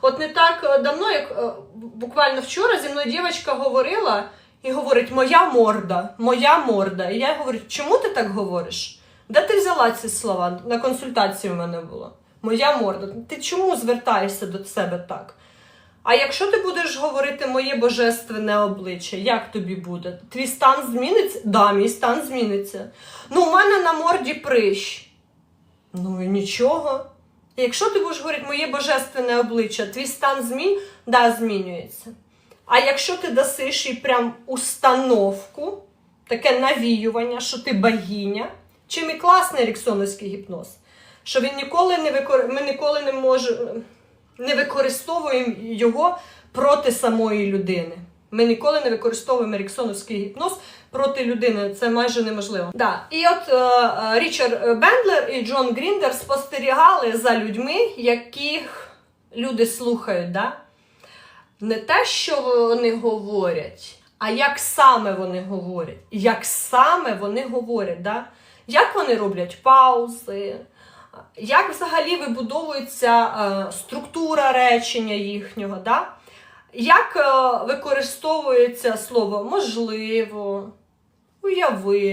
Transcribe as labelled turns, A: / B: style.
A: От не так е, давно, як е, буквально вчора зі мною дівчинка говорила і говорить: Моя морда, моя морда. І я говорю, чому ти так говориш? Де ти взяла ці слова? На консультації в мене було. Моя морда. Ти чому звертаєшся до себе так? А якщо ти будеш говорити моє божественне обличчя, як тобі буде? Твій стан зміниться? Да, мій стан зміниться. Ну, у мене на морді прищ. Ну і нічого. Якщо ти будеш говорити моє божественне обличчя, твій стан змін, да, змінюється. А якщо ти дасиш їй прям установку, таке навіювання, що ти богиня, чим і класний еріксоновський гіпноз, що він ніколи не викор... ми ніколи не можемо не використовуємо його проти самої людини. Ми ніколи не використовуємо еріксоновський гіпноз проти людини. Це майже неможливо. Да. І от е, е, Річард Бендлер і Джон Гріндер спостерігали за людьми, яких люди слухають. Да? Не те, що вони говорять, а як саме вони говорять. Як саме вони говорять. Да? Як вони роблять паузи, як взагалі вибудовується е, структура речення їхнього, да? Як е, використовується слово можливо, уяви.